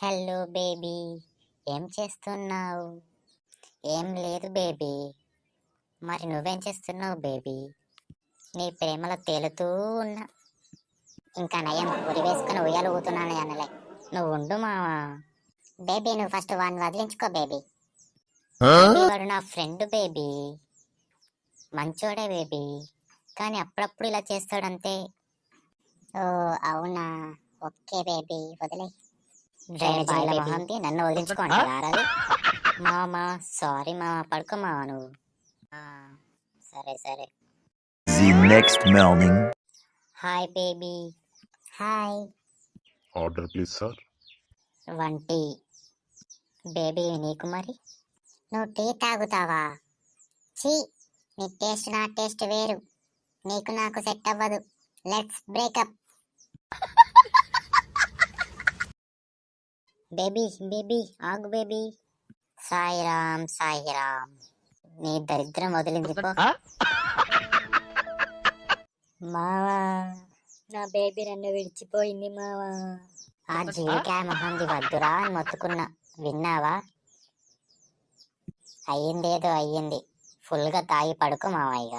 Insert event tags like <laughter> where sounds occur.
Hello baby ఏం చేస్తున్నావు? ఏం లేదు బేబీ. మరి నువ్వేం చేస్తున్నావు బేబీ? నీ ప్రేమలో తేలుతూ ఉన్నా ఇంకా నయం ఉరి వేసుకుని ఉయ్యాలు ఊతున్నాను అనలే. నువ్వు ఉండు మావా. బేబీ నువ్వు ఫస్ట్ వాడిని వదిలించుకో బేబీ. బేబీ, వాడు నా ఫ్రెండ్ బేబీ. మంచోడే బేబీ. కానీ అప్పుడప్పుడు ఇలా చేస్తాడంతే. ఓ అవునా? ఓకే బేబీ వదిలే బాయిల మొహంది నన్ను వదిలించుకోండి మామా సారీ మామా పడుకో మావా నువ్వు? ఆ, సరే సరే. The next morning. Hi baby hi order please sir one tea baby నీకు మరి? నువ్వు టీ తాగుతావా? చీ నీ టేస్ట్ నా టేస్ట్ వేరు. నీకు నాకు సెట్ అవ్వదు. లెట్స్ బ్రేకప్ <laughs> బేబీ బేబీ ఆగు బేబీ. సాయిరామ్ సాయిరామ్. నీ దరిద్రం వదిలింది పో. మావా. నా బేబీ నన్ను విడిచిపోయింది మావా. ఆ జీవికాయ మొహంది వద్దురా అని మొత్తుకున్నా. విన్నావా? అయ్యింది ఏదో అయ్యింది. ఫుల్గా తాగి పడుకో మావయ్య